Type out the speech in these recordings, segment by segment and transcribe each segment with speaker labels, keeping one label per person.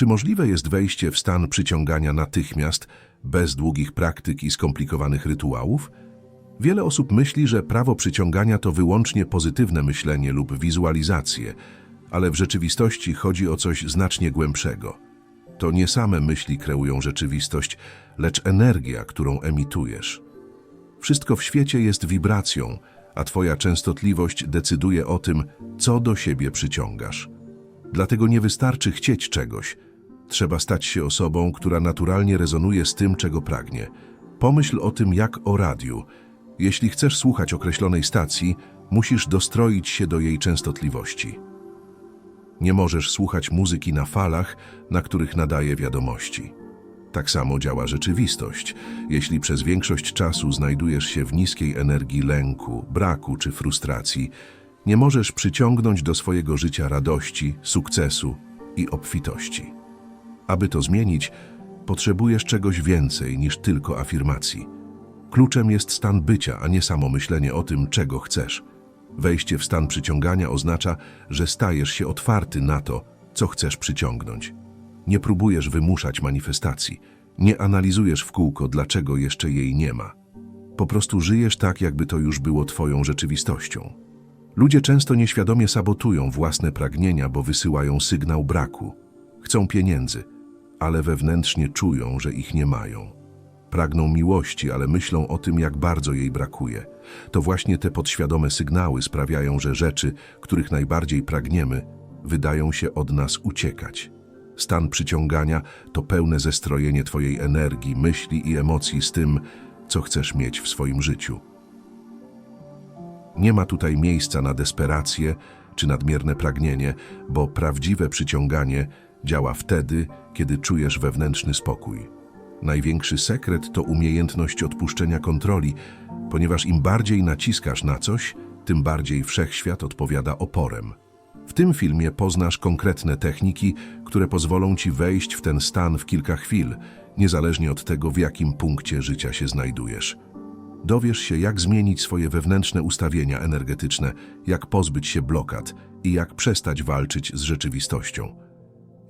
Speaker 1: Czy możliwe jest wejście w stan przyciągania natychmiast, bez długich praktyk i skomplikowanych rytuałów? Wiele osób myśli, że prawo przyciągania to wyłącznie pozytywne myślenie lub wizualizacje, ale w rzeczywistości chodzi o coś znacznie głębszego. To nie same myśli kreują rzeczywistość, lecz energia, którą emitujesz. Wszystko w świecie jest wibracją, a Twoja częstotliwość decyduje o tym, co do siebie przyciągasz. Dlatego nie wystarczy chcieć czegoś. Trzeba stać się osobą, która naturalnie rezonuje z tym, czego pragnie. Pomyśl o tym jak o radiu. Jeśli chcesz słuchać określonej stacji, musisz dostroić się do jej częstotliwości. Nie możesz słuchać muzyki na falach, na których nadaje wiadomości. Tak samo działa rzeczywistość. Jeśli przez większość czasu znajdujesz się w niskiej energii lęku, braku czy frustracji, nie możesz przyciągnąć do swojego życia radości, sukcesu i obfitości. Aby to zmienić, potrzebujesz czegoś więcej niż tylko afirmacji. Kluczem jest stan bycia, a nie samo myślenie o tym, czego chcesz. Wejście w stan przyciągania oznacza, że stajesz się otwarty na to, co chcesz przyciągnąć. Nie próbujesz wymuszać manifestacji, nie analizujesz w kółko, dlaczego jeszcze jej nie ma. Po prostu żyjesz tak, jakby to już było twoją rzeczywistością. Ludzie często nieświadomie sabotują własne pragnienia, bo wysyłają sygnał braku. Chcą pieniędzy, ale wewnętrznie czują, że ich nie mają. Pragną miłości, ale myślą o tym, jak bardzo jej brakuje. To właśnie te podświadome sygnały sprawiają, że rzeczy, których najbardziej pragniemy, wydają się od nas uciekać. Stan przyciągania to pełne zestrojenie Twojej energii, myśli i emocji z tym, co chcesz mieć w swoim życiu. Nie ma tutaj miejsca na desperację czy nadmierne pragnienie, bo prawdziwe przyciąganie działa wtedy, kiedy czujesz wewnętrzny spokój. Największy sekret to umiejętność odpuszczenia kontroli, ponieważ im bardziej naciskasz na coś, tym bardziej wszechświat odpowiada oporem. W tym filmie poznasz konkretne techniki, które pozwolą Ci wejść w ten stan w kilka chwil, niezależnie od tego, w jakim punkcie życia się znajdujesz. Dowiesz się, jak zmienić swoje wewnętrzne ustawienia energetyczne, jak pozbyć się blokad i jak przestać walczyć z rzeczywistością.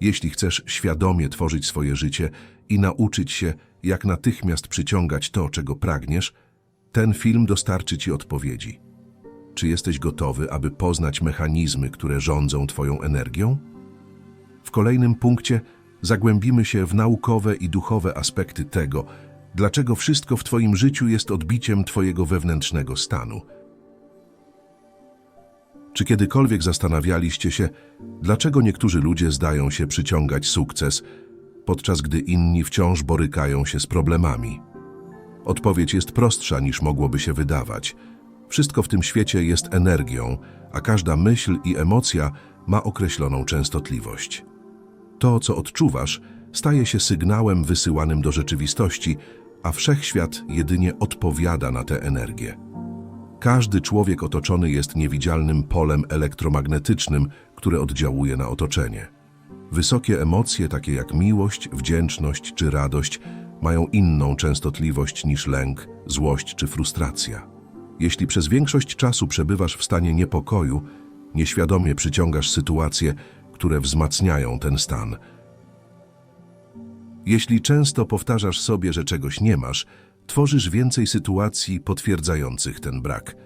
Speaker 1: Jeśli chcesz świadomie tworzyć swoje życie i nauczyć się, jak natychmiast przyciągać to, czego pragniesz, ten film dostarczy Ci odpowiedzi. Czy jesteś gotowy, aby poznać mechanizmy, które rządzą Twoją energią? W kolejnym punkcie zagłębimy się w naukowe i duchowe aspekty tego, dlaczego wszystko w Twoim życiu jest odbiciem Twojego wewnętrznego stanu. Czy kiedykolwiek zastanawialiście się, dlaczego niektórzy ludzie zdają się przyciągać sukces, podczas gdy inni wciąż borykają się z problemami? Odpowiedź jest prostsza niż mogłoby się wydawać. Wszystko w tym świecie jest energią, a każda myśl i emocja ma określoną częstotliwość. To, co odczuwasz, staje się sygnałem wysyłanym do rzeczywistości, a wszechświat jedynie odpowiada na tę energię. Każdy człowiek otoczony jest niewidzialnym polem elektromagnetycznym, które oddziałuje na otoczenie. Wysokie emocje, takie jak miłość, wdzięczność czy radość, mają inną częstotliwość niż lęk, złość czy frustracja. Jeśli przez większość czasu przebywasz w stanie niepokoju, nieświadomie przyciągasz sytuacje, które wzmacniają ten stan. Jeśli często powtarzasz sobie, że czegoś nie masz, tworzysz więcej sytuacji potwierdzających ten brak.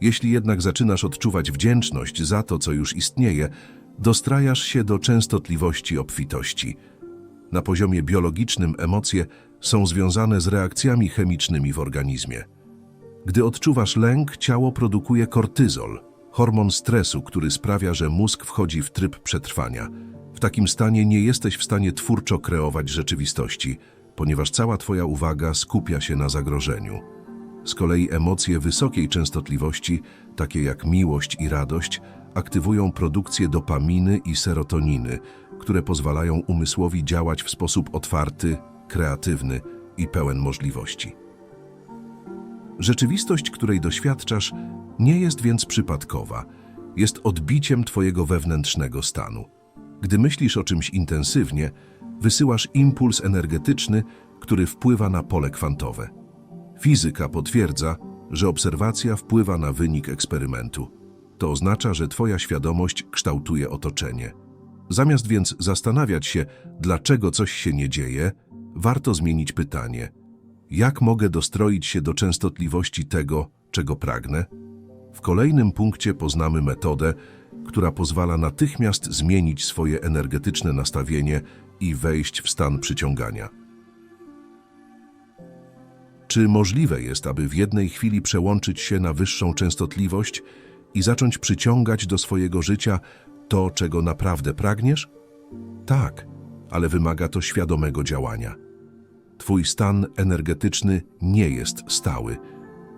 Speaker 1: Jeśli jednak zaczynasz odczuwać wdzięczność za to, co już istnieje, dostrajasz się do częstotliwości obfitości. Na poziomie biologicznym emocje są związane z reakcjami chemicznymi w organizmie. Gdy odczuwasz lęk, ciało produkuje kortyzol, hormon stresu, który sprawia, że mózg wchodzi w tryb przetrwania. W takim stanie nie jesteś w stanie twórczo kreować rzeczywistości, ponieważ cała Twoja uwaga skupia się na zagrożeniu. Z kolei emocje wysokiej częstotliwości, takie jak miłość i radość, aktywują produkcję dopaminy i serotoniny, które pozwalają umysłowi działać w sposób otwarty, kreatywny i pełen możliwości. Rzeczywistość, której doświadczasz, nie jest więc przypadkowa, jest odbiciem Twojego wewnętrznego stanu. Gdy myślisz o czymś intensywnie, wysyłasz impuls energetyczny, który wpływa na pole kwantowe. Fizyka potwierdza, że obserwacja wpływa na wynik eksperymentu. To oznacza, że Twoja świadomość kształtuje otoczenie. Zamiast więc zastanawiać się, dlaczego coś się nie dzieje, warto zmienić pytanie: jak mogę dostroić się do częstotliwości tego, czego pragnę? W kolejnym punkcie poznamy metodę, która pozwala natychmiast zmienić swoje energetyczne nastawienie i wejść w stan przyciągania. Czy możliwe jest, aby w jednej chwili przełączyć się na wyższą częstotliwość i zacząć przyciągać do swojego życia to, czego naprawdę pragniesz? Tak, ale wymaga to świadomego działania. Twój stan energetyczny nie jest stały.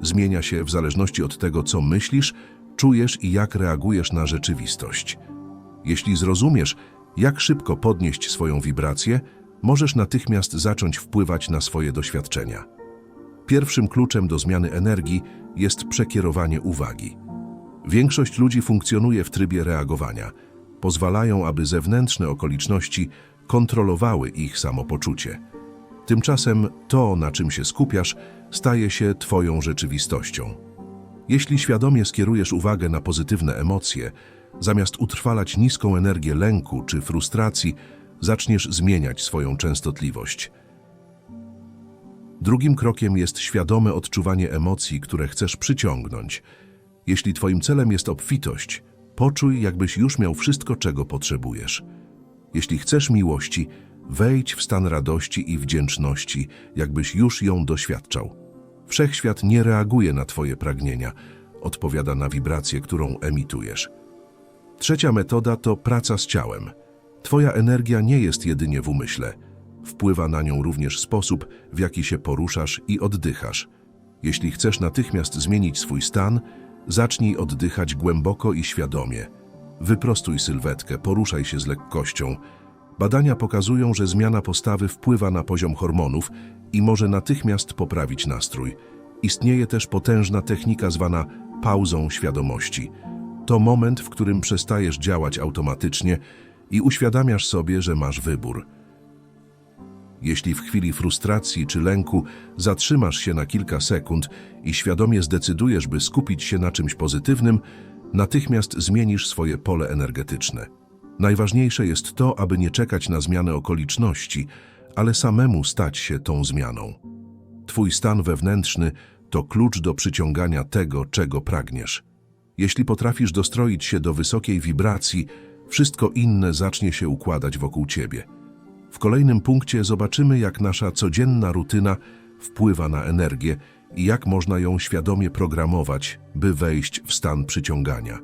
Speaker 1: Zmienia się w zależności od tego, co myślisz, czujesz i jak reagujesz na rzeczywistość. Jeśli zrozumiesz, jak szybko podnieść swoją wibrację, możesz natychmiast zacząć wpływać na swoje doświadczenia. Pierwszym kluczem do zmiany energii jest przekierowanie uwagi. Większość ludzi funkcjonuje w trybie reagowania. Pozwalają, aby zewnętrzne okoliczności kontrolowały ich samopoczucie. Tymczasem to, na czym się skupiasz, staje się Twoją rzeczywistością. Jeśli świadomie skierujesz uwagę na pozytywne emocje, zamiast utrwalać niską energię lęku czy frustracji, zaczniesz zmieniać swoją częstotliwość. Drugim krokiem jest świadome odczuwanie emocji, które chcesz przyciągnąć. Jeśli Twoim celem jest obfitość, poczuj, jakbyś już miał wszystko, czego potrzebujesz. Jeśli chcesz miłości, wejdź w stan radości i wdzięczności, jakbyś już ją doświadczał. Wszechświat nie reaguje na Twoje pragnienia, odpowiada na wibrację, którą emitujesz. Trzecia metoda to praca z ciałem. Twoja energia nie jest jedynie w umyśle. Wpływa na nią również sposób, w jaki się poruszasz i oddychasz. Jeśli chcesz natychmiast zmienić swój stan, zacznij oddychać głęboko i świadomie. Wyprostuj sylwetkę, poruszaj się z lekkością. Badania pokazują, że zmiana postawy wpływa na poziom hormonów i może natychmiast poprawić nastrój. Istnieje też potężna technika zwana pauzą świadomości. To moment, w którym przestajesz działać automatycznie i uświadamiasz sobie, że masz wybór. Jeśli w chwili frustracji czy lęku zatrzymasz się na kilka sekund i świadomie zdecydujesz, by skupić się na czymś pozytywnym, natychmiast zmienisz swoje pole energetyczne. Najważniejsze jest to, aby nie czekać na zmianę okoliczności, ale samemu stać się tą zmianą. Twój stan wewnętrzny to klucz do przyciągania tego, czego pragniesz. Jeśli potrafisz dostroić się do wysokiej wibracji, wszystko inne zacznie się układać wokół ciebie. W kolejnym punkcie zobaczymy, jak nasza codzienna rutyna wpływa na energię i jak można ją świadomie programować, by wejść w stan przyciągania.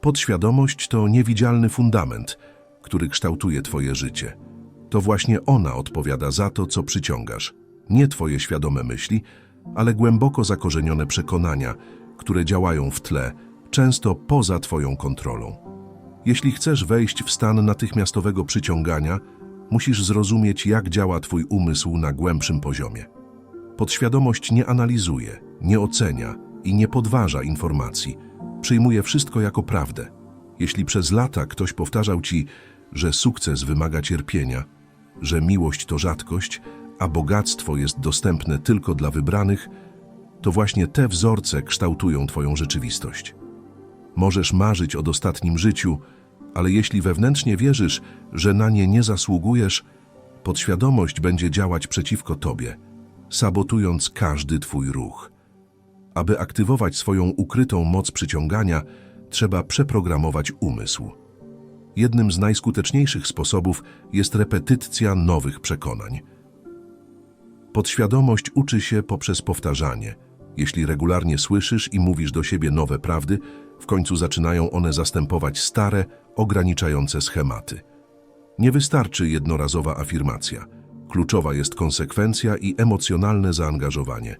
Speaker 1: Podświadomość to niewidzialny fundament, który kształtuje Twoje życie. To właśnie ona odpowiada za to, co przyciągasz. Nie Twoje świadome myśli, ale głęboko zakorzenione przekonania, które działają w tle, często poza Twoją kontrolą. Jeśli chcesz wejść w stan natychmiastowego przyciągania, musisz zrozumieć, jak działa Twój umysł na głębszym poziomie. Podświadomość nie analizuje, nie ocenia i nie podważa informacji. Przyjmuje wszystko jako prawdę. Jeśli przez lata ktoś powtarzał Ci, że sukces wymaga cierpienia, że miłość to rzadkość, a bogactwo jest dostępne tylko dla wybranych, to właśnie te wzorce kształtują Twoją rzeczywistość. Możesz marzyć o dostatnim życiu, ale jeśli wewnętrznie wierzysz, że na nie nie zasługujesz, podświadomość będzie działać przeciwko Tobie, sabotując każdy Twój ruch. Aby aktywować swoją ukrytą moc przyciągania, trzeba przeprogramować umysł. Jednym z najskuteczniejszych sposobów jest repetycja nowych przekonań. Podświadomość uczy się poprzez powtarzanie. Jeśli regularnie słyszysz i mówisz do siebie nowe prawdy, w końcu zaczynają one zastępować stare, ograniczające schematy. Nie wystarczy jednorazowa afirmacja. Kluczowa jest konsekwencja i emocjonalne zaangażowanie.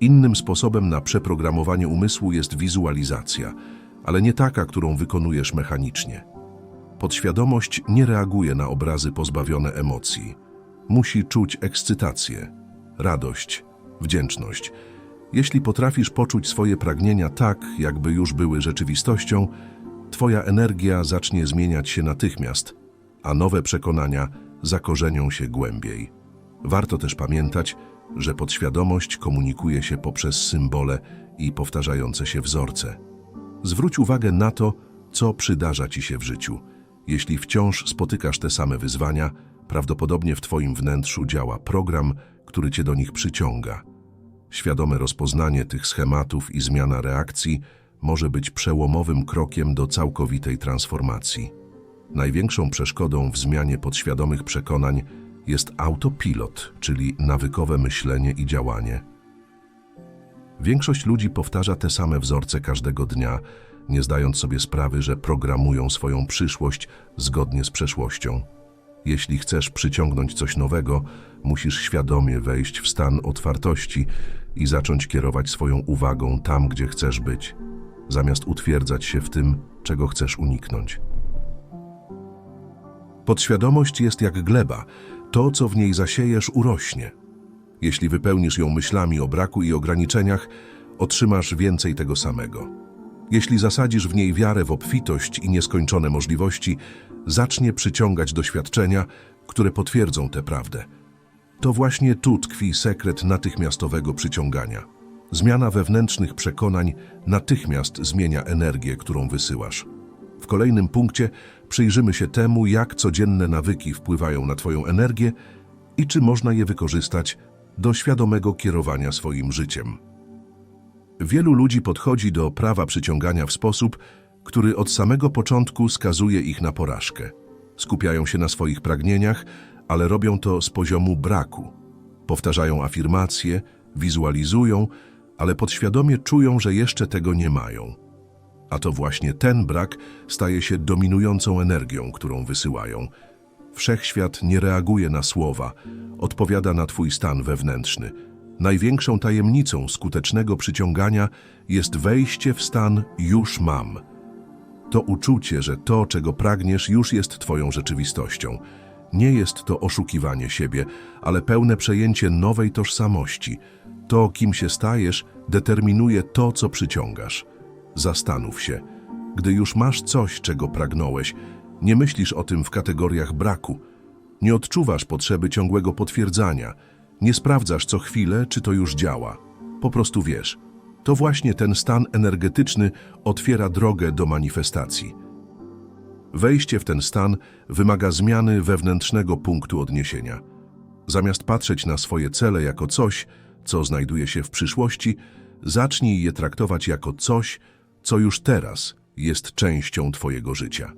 Speaker 1: Innym sposobem na przeprogramowanie umysłu jest wizualizacja, ale nie taka, którą wykonujesz mechanicznie. Podświadomość nie reaguje na obrazy pozbawione emocji. Musi czuć ekscytację, radość, wdzięczność. Jeśli potrafisz poczuć swoje pragnienia tak, jakby już były rzeczywistością, Twoja energia zacznie zmieniać się natychmiast, a nowe przekonania zakorzenią się głębiej. Warto też pamiętać, że podświadomość komunikuje się poprzez symbole i powtarzające się wzorce. Zwróć uwagę na to, co przydarza ci się w życiu. Jeśli wciąż spotykasz te same wyzwania, prawdopodobnie w twoim wnętrzu działa program, który cię do nich przyciąga. Świadome rozpoznanie tych schematów i zmiana reakcji może być przełomowym krokiem do całkowitej transformacji. Największą przeszkodą w zmianie podświadomych przekonań jest autopilot, czyli nawykowe myślenie i działanie. Większość ludzi powtarza te same wzorce każdego dnia, nie zdając sobie sprawy, że programują swoją przyszłość zgodnie z przeszłością. Jeśli chcesz przyciągnąć coś nowego, musisz świadomie wejść w stan otwartości i zacząć kierować swoją uwagą tam, gdzie chcesz być, zamiast utwierdzać się w tym, czego chcesz uniknąć. Podświadomość jest jak gleba. To, co w niej zasiejesz, urośnie. Jeśli wypełnisz ją myślami o braku i ograniczeniach, otrzymasz więcej tego samego. Jeśli zasadzisz w niej wiarę w obfitość i nieskończone możliwości, zacznie przyciągać doświadczenia, które potwierdzą tę prawdę. To właśnie tu tkwi sekret natychmiastowego przyciągania. Zmiana wewnętrznych przekonań natychmiast zmienia energię, którą wysyłasz. W kolejnym punkcie przyjrzymy się temu, jak codzienne nawyki wpływają na Twoją energię i czy można je wykorzystać do świadomego kierowania swoim życiem. Wielu ludzi podchodzi do prawa przyciągania w sposób, który od samego początku skazuje ich na porażkę. Skupiają się na swoich pragnieniach, ale robią to z poziomu braku. Powtarzają afirmacje, wizualizują, ale podświadomie czują, że jeszcze tego nie mają. A to właśnie ten brak staje się dominującą energią, którą wysyłają. Wszechświat nie reaguje na słowa, odpowiada na Twój stan wewnętrzny. Największą tajemnicą skutecznego przyciągania jest wejście w stan już mam. To uczucie, że to, czego pragniesz, już jest Twoją rzeczywistością. Nie jest to oszukiwanie siebie, ale pełne przejęcie nowej tożsamości. To, kim się stajesz, determinuje to, co przyciągasz. Zastanów się. Gdy już masz coś, czego pragnąłeś, nie myślisz o tym w kategoriach braku. Nie odczuwasz potrzeby ciągłego potwierdzania. Nie sprawdzasz co chwilę, czy to już działa. Po prostu wiesz. To właśnie ten stan energetyczny otwiera drogę do manifestacji. Wejście w ten stan wymaga zmiany wewnętrznego punktu odniesienia. Zamiast patrzeć na swoje cele jako coś, co znajduje się w przyszłości, zacznij je traktować jako coś, co już teraz jest częścią Twojego życia.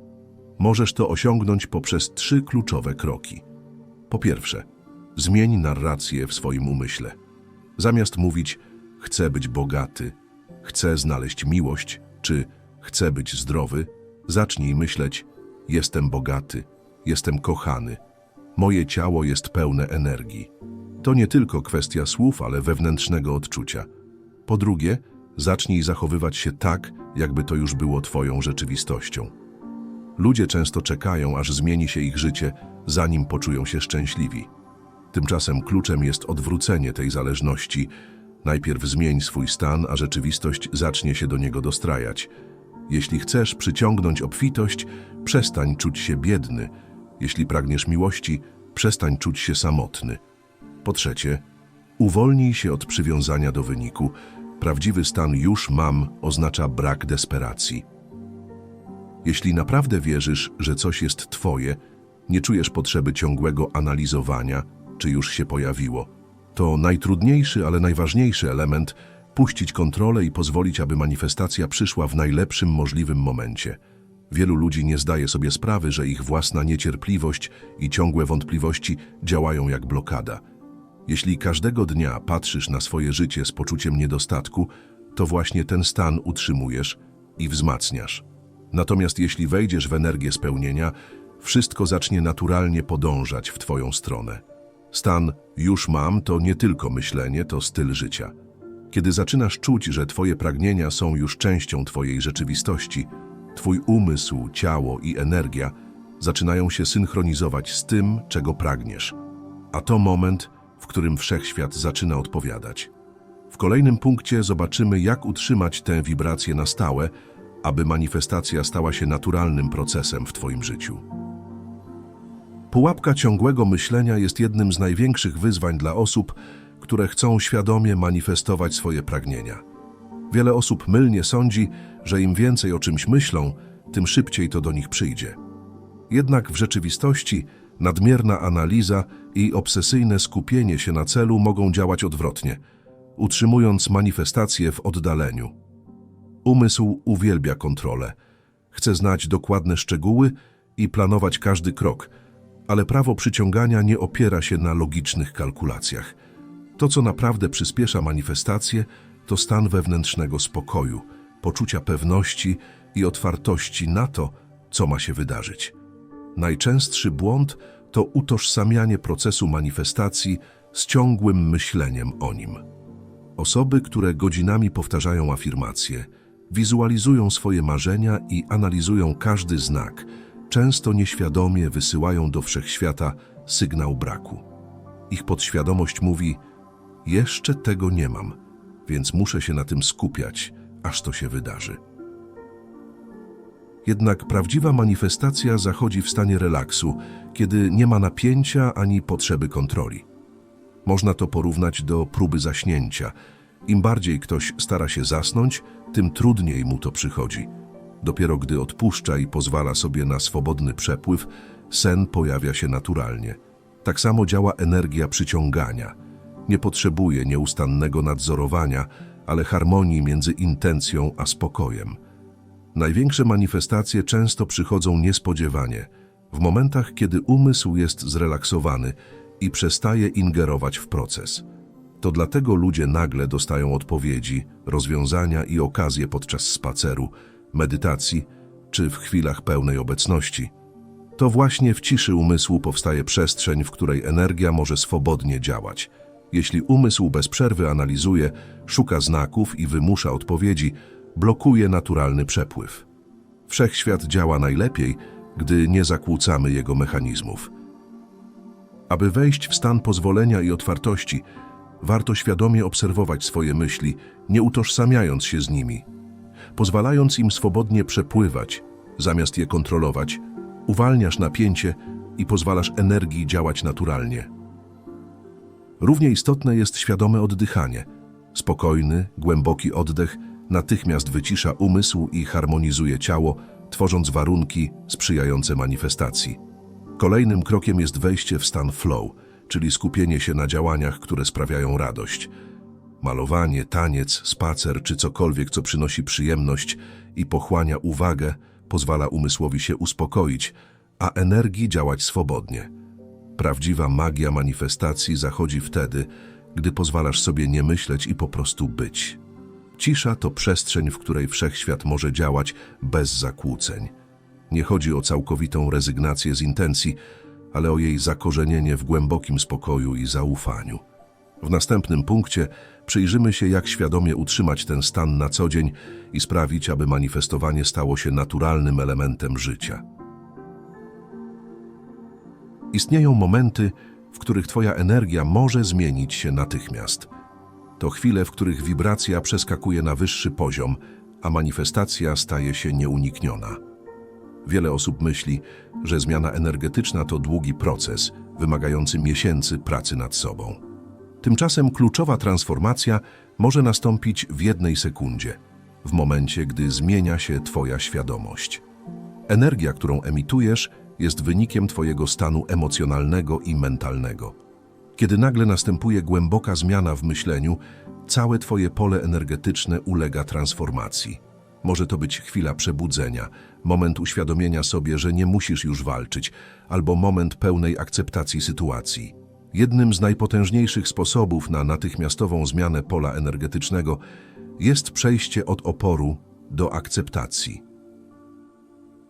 Speaker 1: Możesz to osiągnąć poprzez trzy kluczowe kroki. Po pierwsze, zmień narrację w swoim umyśle. Zamiast mówić chcę być bogaty, chcę znaleźć miłość czy chcę być zdrowy, zacznij myśleć jestem bogaty, jestem kochany, moje ciało jest pełne energii. To nie tylko kwestia słów, ale wewnętrznego odczucia. Po drugie, zacznij zachowywać się tak, jakby to już było Twoją rzeczywistością. Ludzie często czekają, aż zmieni się ich życie, zanim poczują się szczęśliwi. Tymczasem kluczem jest odwrócenie tej zależności. Najpierw zmień swój stan, a rzeczywistość zacznie się do niego dostrajać. Jeśli chcesz przyciągnąć obfitość, przestań czuć się biedny. Jeśli pragniesz miłości, przestań czuć się samotny. Po trzecie, uwolnij się od przywiązania do wyniku. Prawdziwy stan już mam oznacza brak desperacji. Jeśli naprawdę wierzysz, że coś jest Twoje, nie czujesz potrzeby ciągłego analizowania, czy już się pojawiło. To najtrudniejszy, ale najważniejszy element puścić kontrolę i pozwolić, aby manifestacja przyszła w najlepszym możliwym momencie. Wielu ludzi nie zdaje sobie sprawy, że ich własna niecierpliwość i ciągłe wątpliwości działają jak blokada. Jeśli każdego dnia patrzysz na swoje życie z poczuciem niedostatku, to właśnie ten stan utrzymujesz i wzmacniasz. Natomiast jeśli wejdziesz w energię spełnienia, wszystko zacznie naturalnie podążać w Twoją stronę. Stan już mam to nie tylko myślenie, to styl życia. Kiedy zaczynasz czuć, że Twoje pragnienia są już częścią Twojej rzeczywistości, Twój umysł, ciało i energia zaczynają się synchronizować z tym, czego pragniesz. A to moment, w którym wszechświat zaczyna odpowiadać. W kolejnym punkcie zobaczymy, jak utrzymać tę wibrację na stałe, aby manifestacja stała się naturalnym procesem w Twoim życiu. Pułapka ciągłego myślenia jest jednym z największych wyzwań dla osób, które chcą świadomie manifestować swoje pragnienia. Wiele osób mylnie sądzi, że im więcej o czymś myślą, tym szybciej to do nich przyjdzie. Jednak w rzeczywistości nadmierna analiza i obsesyjne skupienie się na celu mogą działać odwrotnie, utrzymując manifestację w oddaleniu. Umysł uwielbia kontrolę, chce znać dokładne szczegóły i planować każdy krok, ale prawo przyciągania nie opiera się na logicznych kalkulacjach. To, co naprawdę przyspiesza manifestację, to stan wewnętrznego spokoju, poczucia pewności i otwartości na to, co ma się wydarzyć. Najczęstszy błąd to utożsamianie procesu manifestacji z ciągłym myśleniem o nim. Osoby, które godzinami powtarzają afirmacje, wizualizują swoje marzenia i analizują każdy znak, często nieświadomie wysyłają do wszechświata sygnał braku. Ich podświadomość mówi: Jeszcze tego nie mam, więc muszę się na tym skupiać, aż to się wydarzy. Jednak prawdziwa manifestacja zachodzi w stanie relaksu, kiedy nie ma napięcia ani potrzeby kontroli. Można to porównać do próby zaśnięcia. Im bardziej ktoś stara się zasnąć, tym trudniej mu to przychodzi. Dopiero gdy odpuszcza i pozwala sobie na swobodny przepływ, sen pojawia się naturalnie. Tak samo działa energia przyciągania. Nie potrzebuje nieustannego nadzorowania, ale harmonii między intencją a spokojem. Największe manifestacje często przychodzą niespodziewanie, w momentach, kiedy umysł jest zrelaksowany i przestaje ingerować w proces. To dlatego ludzie nagle dostają odpowiedzi, rozwiązania i okazje podczas spaceru, medytacji czy w chwilach pełnej obecności. To właśnie w ciszy umysłu powstaje przestrzeń, w której energia może swobodnie działać. Jeśli umysł bez przerwy analizuje, szuka znaków i wymusza odpowiedzi, blokuje naturalny przepływ. Wszechświat działa najlepiej, gdy nie zakłócamy jego mechanizmów. Aby wejść w stan pozwolenia i otwartości, warto świadomie obserwować swoje myśli, nie utożsamiając się z nimi. Pozwalając im swobodnie przepływać, zamiast je kontrolować, uwalniasz napięcie i pozwalasz energii działać naturalnie. Równie istotne jest świadome oddychanie. Spokojny, głęboki oddech natychmiast wycisza umysł i harmonizuje ciało, tworząc warunki sprzyjające manifestacji. Kolejnym krokiem jest wejście w stan flow, czyli skupienie się na działaniach, które sprawiają radość. Malowanie, taniec, spacer czy cokolwiek, co przynosi przyjemność i pochłania uwagę, pozwala umysłowi się uspokoić, a energii działać swobodnie. Prawdziwa magia manifestacji zachodzi wtedy, gdy pozwalasz sobie nie myśleć i po prostu być. Cisza to przestrzeń, w której wszechświat może działać bez zakłóceń. Nie chodzi o całkowitą rezygnację z intencji, ale o jej zakorzenienie w głębokim spokoju i zaufaniu. W następnym punkcie przyjrzymy się, jak świadomie utrzymać ten stan na co dzień i sprawić, aby manifestowanie stało się naturalnym elementem życia. Istnieją momenty, w których Twoja energia może zmienić się natychmiast. To chwile, w których wibracja przeskakuje na wyższy poziom, a manifestacja staje się nieunikniona. Wiele osób myśli, że zmiana energetyczna to długi proces, wymagający miesięcy pracy nad sobą. Tymczasem kluczowa transformacja może nastąpić w jednej sekundzie, w momencie, gdy zmienia się Twoja świadomość. Energia, którą emitujesz, jest wynikiem Twojego stanu emocjonalnego i mentalnego. Kiedy nagle następuje głęboka zmiana w myśleniu, całe Twoje pole energetyczne ulega transformacji. Może to być chwila przebudzenia, moment uświadomienia sobie, że nie musisz już walczyć, albo moment pełnej akceptacji sytuacji. Jednym z najpotężniejszych sposobów na natychmiastową zmianę pola energetycznego jest przejście od oporu do akceptacji.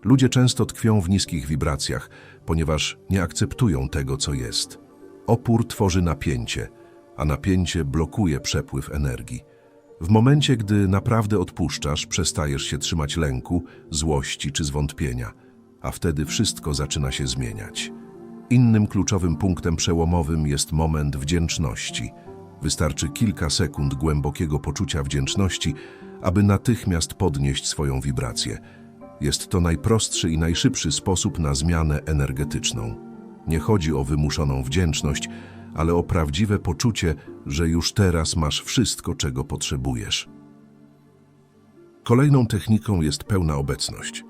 Speaker 1: Ludzie często tkwią w niskich wibracjach, ponieważ nie akceptują tego, co jest. Opór tworzy napięcie, a napięcie blokuje przepływ energii. W momencie, gdy naprawdę odpuszczasz, przestajesz się trzymać lęku, złości czy zwątpienia, a wtedy wszystko zaczyna się zmieniać. Innym kluczowym punktem przełomowym jest moment wdzięczności. Wystarczy kilka sekund głębokiego poczucia wdzięczności, aby natychmiast podnieść swoją wibrację. Jest to najprostszy i najszybszy sposób na zmianę energetyczną. Nie chodzi o wymuszoną wdzięczność, ale o prawdziwe poczucie, że już teraz masz wszystko, czego potrzebujesz. Kolejną techniką jest pełna obecność.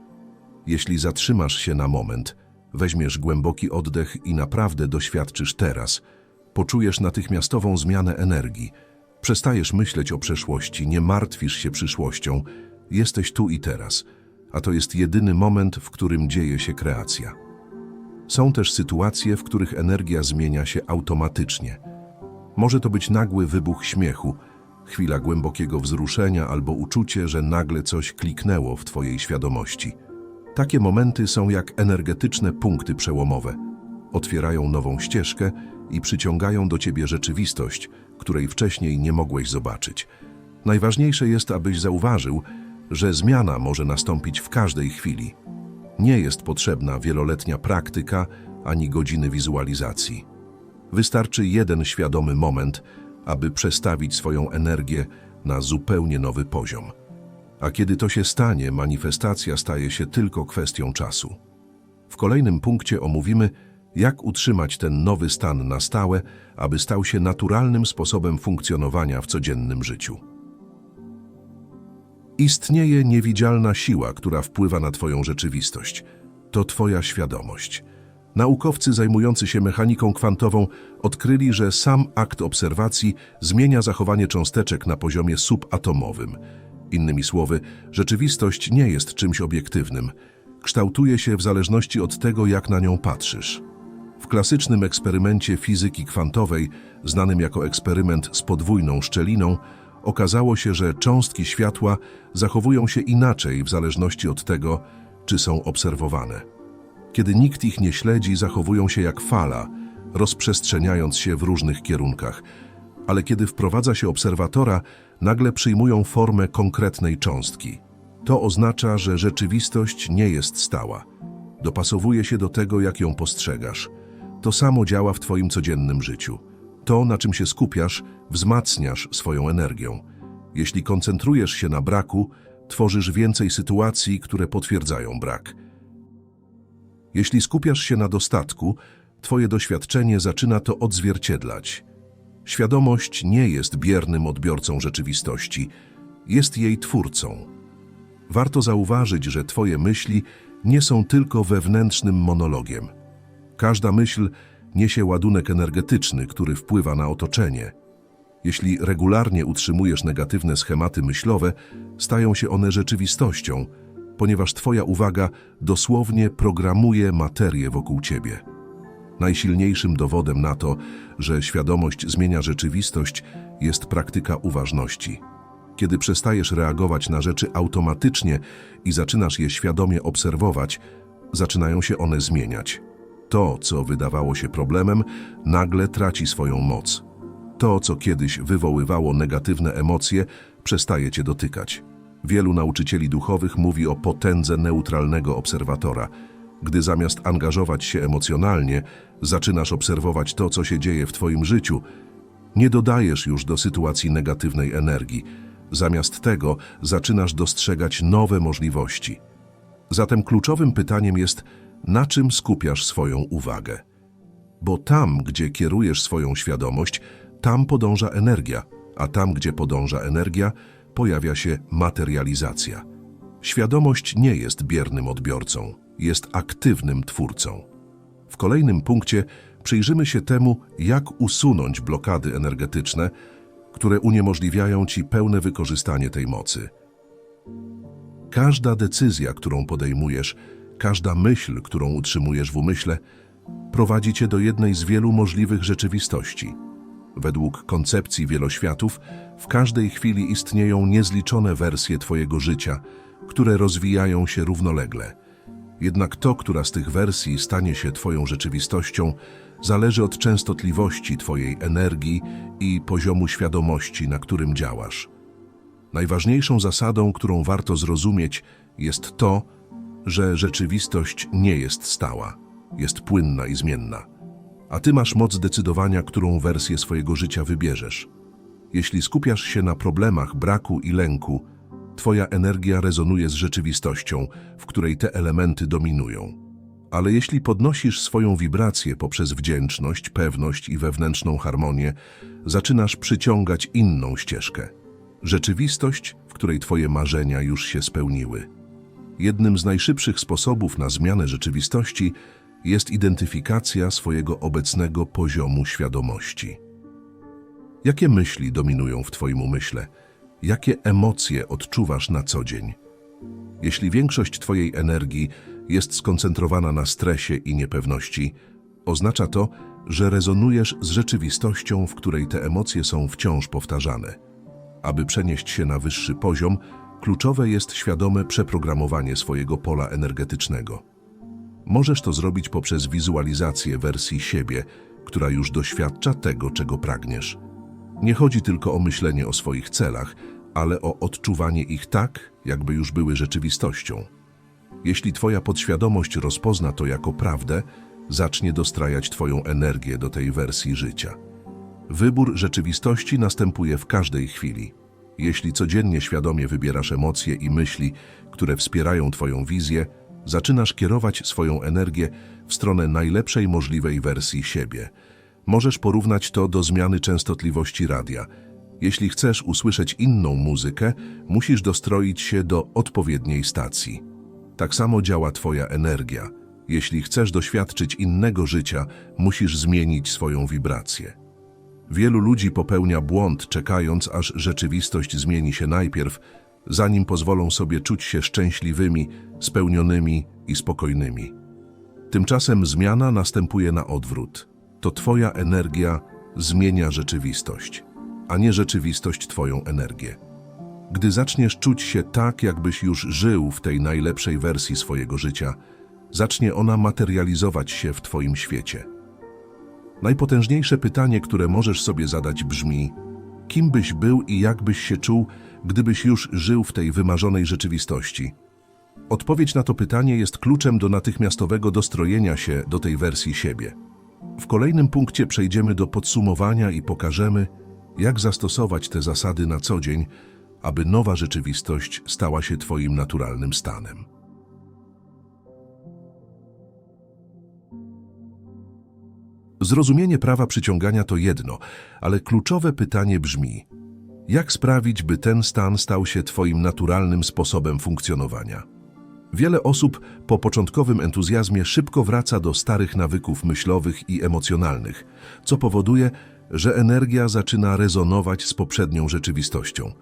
Speaker 1: Jeśli zatrzymasz się na moment, weźmiesz głęboki oddech i naprawdę doświadczysz teraz, poczujesz natychmiastową zmianę energii. Przestajesz myśleć o przeszłości, nie martwisz się przyszłością, jesteś tu i teraz, a to jest jedyny moment, w którym dzieje się kreacja. Są też sytuacje, w których energia zmienia się automatycznie. Może to być nagły wybuch śmiechu, chwila głębokiego wzruszenia albo uczucie, że nagle coś kliknęło w Twojej świadomości. Takie momenty są jak energetyczne punkty przełomowe. Otwierają nową ścieżkę i przyciągają do Ciebie rzeczywistość, której wcześniej nie mogłeś zobaczyć. Najważniejsze jest, abyś zauważył, że zmiana może nastąpić w każdej chwili. Nie jest potrzebna wieloletnia praktyka ani godziny wizualizacji. Wystarczy jeden świadomy moment, aby przestawić swoją energię na zupełnie nowy poziom. A kiedy to się stanie, manifestacja staje się tylko kwestią czasu. W kolejnym punkcie omówimy, jak utrzymać ten nowy stan na stałe, aby stał się naturalnym sposobem funkcjonowania w codziennym życiu. Istnieje niewidzialna siła, która wpływa na Twoją rzeczywistość. To Twoja świadomość. Naukowcy zajmujący się mechaniką kwantową odkryli, że sam akt obserwacji zmienia zachowanie cząsteczek na poziomie subatomowym. Innymi słowy, rzeczywistość nie jest czymś obiektywnym. Kształtuje się w zależności od tego, jak na nią patrzysz. W klasycznym eksperymencie fizyki kwantowej, znanym jako eksperyment z podwójną szczeliną, okazało się, że cząstki światła zachowują się inaczej w zależności od tego, czy są obserwowane. Kiedy nikt ich nie śledzi, zachowują się jak fala, rozprzestrzeniając się w różnych kierunkach, ale kiedy wprowadza się obserwatora, nagle przyjmują formę konkretnej cząstki. To oznacza, że rzeczywistość nie jest stała. Dopasowuje się do tego, jak ją postrzegasz. To samo działa w Twoim codziennym życiu. To, na czym się skupiasz, wzmacniasz swoją energią. Jeśli koncentrujesz się na braku, tworzysz więcej sytuacji, które potwierdzają brak. Jeśli skupiasz się na dostatku, Twoje doświadczenie zaczyna to odzwierciedlać. Świadomość nie jest biernym odbiorcą rzeczywistości, jest jej twórcą. Warto zauważyć, że Twoje myśli nie są tylko wewnętrznym monologiem. Każda myśl niesie ładunek energetyczny, który wpływa na otoczenie. Jeśli regularnie utrzymujesz negatywne schematy myślowe, stają się one rzeczywistością, ponieważ Twoja uwaga dosłownie programuje materię wokół Ciebie. Najsilniejszym dowodem na to, że świadomość zmienia rzeczywistość, jest praktyka uważności. Kiedy przestajesz reagować na rzeczy automatycznie i zaczynasz je świadomie obserwować, zaczynają się one zmieniać. To, co wydawało się problemem, nagle traci swoją moc. To, co kiedyś wywoływało negatywne emocje, przestaje cię dotykać. Wielu nauczycieli duchowych mówi o potędze neutralnego obserwatora. Gdy zamiast angażować się emocjonalnie, zaczynasz obserwować to, co się dzieje w twoim życiu, nie dodajesz już do sytuacji negatywnej energii. Zamiast tego zaczynasz dostrzegać nowe możliwości. Zatem kluczowym pytaniem jest, na czym skupiasz swoją uwagę? Bo tam, gdzie kierujesz swoją świadomość, tam podąża energia, a tam, gdzie podąża energia, pojawia się materializacja. Świadomość nie jest biernym odbiorcą, jest aktywnym twórcą. W kolejnym punkcie przyjrzymy się temu, jak usunąć blokady energetyczne, które uniemożliwiają Ci pełne wykorzystanie tej mocy. Każda decyzja, którą podejmujesz, każda myśl, którą utrzymujesz w umyśle, prowadzi Cię do jednej z wielu możliwych rzeczywistości. Według koncepcji wieloświatów, w każdej chwili istnieją niezliczone wersje Twojego życia, które rozwijają się równolegle. Jednak to, która z tych wersji stanie się Twoją rzeczywistością, zależy od częstotliwości Twojej energii i poziomu świadomości, na którym działasz. Najważniejszą zasadą, którą warto zrozumieć, jest to, że rzeczywistość nie jest stała, jest płynna i zmienna. A Ty masz moc decydowania, którą wersję swojego życia wybierzesz. Jeśli skupiasz się na problemach braku i lęku, Twoja energia rezonuje z rzeczywistością, w której te elementy dominują. Ale jeśli podnosisz swoją wibrację poprzez wdzięczność, pewność i wewnętrzną harmonię, zaczynasz przyciągać inną ścieżkę. Rzeczywistość, w której Twoje marzenia już się spełniły. Jednym z najszybszych sposobów na zmianę rzeczywistości jest identyfikacja swojego obecnego poziomu świadomości. Jakie myśli dominują w Twoim umyśle? Jakie emocje odczuwasz na co dzień? Jeśli większość Twojej energii jest skoncentrowana na stresie i niepewności, oznacza to, że rezonujesz z rzeczywistością, w której te emocje są wciąż powtarzane. Aby przenieść się na wyższy poziom, kluczowe jest świadome przeprogramowanie swojego pola energetycznego. Możesz to zrobić poprzez wizualizację wersji siebie, która już doświadcza tego, czego pragniesz. Nie chodzi tylko o myślenie o swoich celach, ale o odczuwanie ich tak, jakby już były rzeczywistością. Jeśli Twoja podświadomość rozpozna to jako prawdę, zacznie dostrajać Twoją energię do tej wersji życia. Wybór rzeczywistości następuje w każdej chwili. Jeśli codziennie świadomie wybierasz emocje i myśli, które wspierają Twoją wizję, zaczynasz kierować swoją energię w stronę najlepszej możliwej wersji siebie. Możesz porównać to do zmiany częstotliwości radia. Jeśli chcesz usłyszeć inną muzykę, musisz dostroić się do odpowiedniej stacji. Tak samo działa Twoja energia. Jeśli chcesz doświadczyć innego życia, musisz zmienić swoją wibrację. Wielu ludzi popełnia błąd, czekając, aż rzeczywistość zmieni się najpierw, zanim pozwolą sobie czuć się szczęśliwymi, spełnionymi i spokojnymi. Tymczasem zmiana następuje na odwrót. To Twoja energia zmienia rzeczywistość, a nie rzeczywistość Twoją energię. Gdy zaczniesz czuć się tak, jakbyś już żył w tej najlepszej wersji swojego życia, zacznie ona materializować się w Twoim świecie. Najpotężniejsze pytanie, które możesz sobie zadać brzmi: kim byś był i jak byś się czuł, gdybyś już żył w tej wymarzonej rzeczywistości? Odpowiedź na to pytanie jest kluczem do natychmiastowego dostrojenia się do tej wersji siebie. W kolejnym punkcie przejdziemy do podsumowania i pokażemy, jak zastosować te zasady na co dzień, aby nowa rzeczywistość stała się Twoim naturalnym stanem. Zrozumienie prawa przyciągania to jedno, ale kluczowe pytanie brzmi: jak sprawić, by ten stan stał się Twoim naturalnym sposobem funkcjonowania? Wiele osób po początkowym entuzjazmie szybko wraca do starych nawyków myślowych i emocjonalnych, co powoduje, że energia zaczyna rezonować z poprzednią rzeczywistością.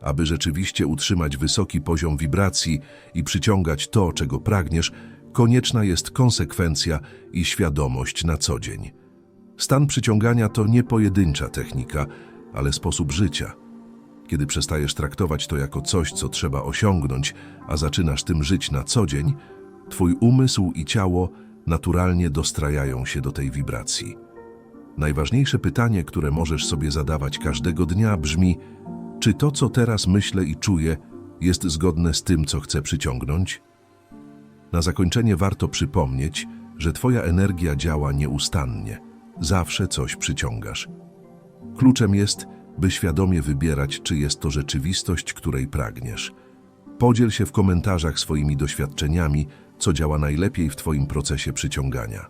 Speaker 1: Aby rzeczywiście utrzymać wysoki poziom wibracji i przyciągać to, czego pragniesz, konieczna jest konsekwencja i świadomość na co dzień. Stan przyciągania to nie pojedyncza technika, ale sposób życia. Kiedy przestajesz traktować to jako coś, co trzeba osiągnąć, a zaczynasz tym żyć na co dzień, twój umysł i ciało naturalnie dostrajają się do tej wibracji. Najważniejsze pytanie, które możesz sobie zadawać każdego dnia brzmi: czy to, co teraz myślę i czuję, jest zgodne z tym, co chcę przyciągnąć? Na zakończenie warto przypomnieć, że Twoja energia działa nieustannie. Zawsze coś przyciągasz. Kluczem jest, by świadomie wybierać, czy jest to rzeczywistość, której pragniesz. Podziel się w komentarzach swoimi doświadczeniami, co działa najlepiej w Twoim procesie przyciągania.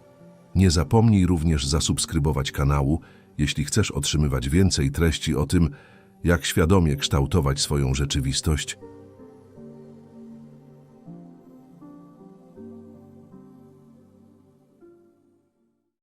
Speaker 1: Nie zapomnij również zasubskrybować kanału, jeśli chcesz otrzymywać więcej treści o tym, jak świadomie kształtować swoją rzeczywistość